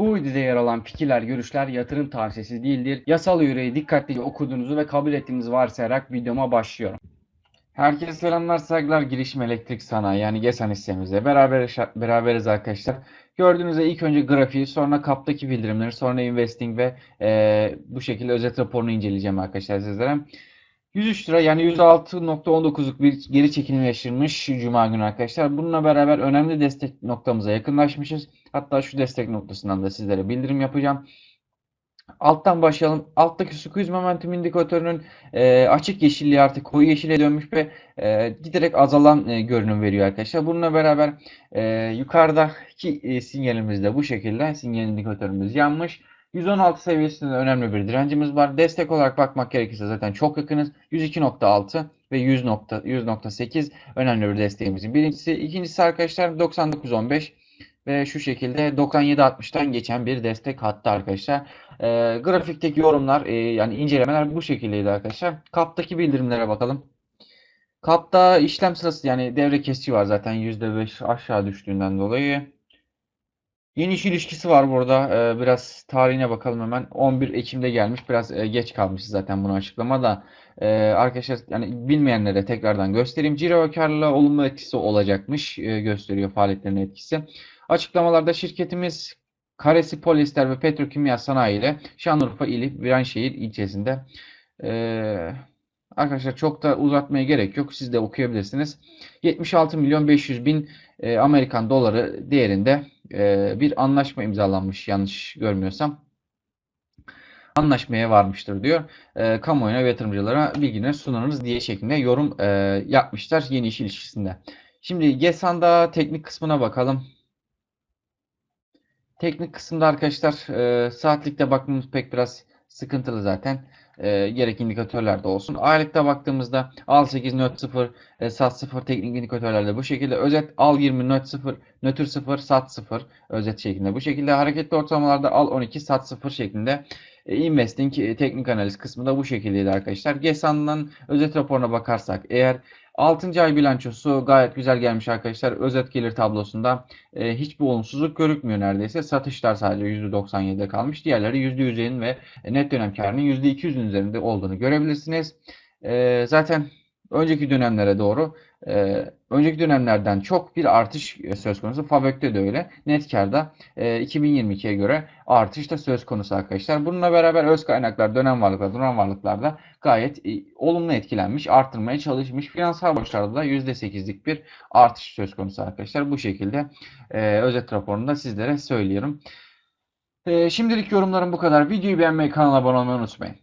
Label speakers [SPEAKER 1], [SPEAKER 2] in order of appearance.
[SPEAKER 1] Bu videoda yer alan fikirler, görüşler yatırım tavsiyesi değildir. Yasal yüreği dikkatlice okuduğunuzu ve kabul ettiğinizi varsayarak videoma başlıyorum. Herkese selamlar, saygılar. Girişim Elektrik Sanayi yani GESAN hissemizde beraber beraberiz arkadaşlar. Gördüğünüz gibi ilk önce grafiği, sonra kaptaki bildirimleri, sonra investing ve eee, bu şekilde özet raporunu inceleyeceğim arkadaşlar sizlere. 103 lira yani %6.19'luk bir geri çekilim yaşanmış Cuma günü arkadaşlar. Bununla beraber önemli destek noktamıza yakınlaşmışız. Hatta şu destek noktasından da sizlere bildirim yapacağım. Alttan başlayalım. Alttaki squeeze momentum indikatörünün e, açık yeşilliği artık koyu yeşile dönmüş ve e, giderek azalan e, görünüm veriyor arkadaşlar. Bununla beraber e, yukarıdaki e, sinyalimiz de bu şekilde sinyal indikatörümüz yanmış. 116 seviyesinde önemli bir direncimiz var. Destek olarak bakmak gerekirse zaten çok yakınız. 102.6 ve 100 nokta, 100.8 önemli bir desteğimizin birincisi. İkincisi arkadaşlar 99.15 ve şu şekilde 97.60'tan geçen bir destek hattı arkadaşlar. Ee, grafikteki yorumlar e, yani incelemeler bu şekildeydi arkadaşlar. Kaptaki bildirimlere bakalım. Kapta işlem sırası yani devre kesici var zaten %5 aşağı düştüğünden dolayı. Yeni iş ilişkisi var burada. Ee, biraz tarihine bakalım hemen. 11 Ekim'de gelmiş. Biraz e, geç kalmışız zaten bunu açıklamada. Ee, arkadaşlar yani bilmeyenlere tekrardan göstereyim. Ciro ve olumlu etkisi olacakmış. e, gösteriyor faaliyetlerin etkisi. Açıklamalarda şirketimiz Karesi Polyester ve Petrokimya Sanayi ile Şanlıurfa ili Viranşehir ilçesinde. Ee, arkadaşlar çok da uzatmaya gerek yok. Siz de okuyabilirsiniz. 76 milyon 500 bin e, Amerikan doları değerinde e, bir anlaşma imzalanmış yanlış görmüyorsam. Anlaşmaya varmıştır diyor. E, kamuoyuna ve yatırımcılara bilgiler sunarız diye şeklinde yorum e, yapmışlar yeni iş ilişkisinde. Şimdi GESAN'da teknik kısmına bakalım. Teknik kısımda arkadaşlar e, saatlikte bakmamız pek biraz sıkıntılı zaten. E, gerek indikatörlerde olsun. Aylıkta baktığımızda al 8 nöt 0 e, sat 0 teknik indikatörlerde bu şekilde. Özet al 20 nöt 0 nötr 0 sat 0 özet şeklinde. Bu şekilde hareketli ortalamalarda al 12 sat 0 şeklinde. E, investing e, teknik analiz kısmı da bu şekildeydi arkadaşlar. GESAN'ın özet raporuna bakarsak eğer 6. ay bilançosu gayet güzel gelmiş arkadaşlar. Özet gelir tablosunda e, hiçbir olumsuzluk görükmüyor neredeyse. Satışlar sadece %97'de kalmış. Diğerleri %100'in ve net dönem karının %200'ün üzerinde olduğunu görebilirsiniz. E, zaten önceki dönemlere doğru e, önceki dönemlerden çok bir artış söz konusu. Fabök'te de öyle. Net karda e, 2022'ye göre artış da söz konusu arkadaşlar. Bununla beraber öz kaynaklar, dönem varlıklar, dönem varlıklarda gayet e, olumlu etkilenmiş, arttırmaya çalışmış. Finansal borçlarda da %8'lik bir artış söz konusu arkadaşlar. Bu şekilde e, özet raporunda sizlere söylüyorum. E, şimdilik yorumlarım bu kadar. Videoyu beğenmeyi, kanala abone olmayı unutmayın.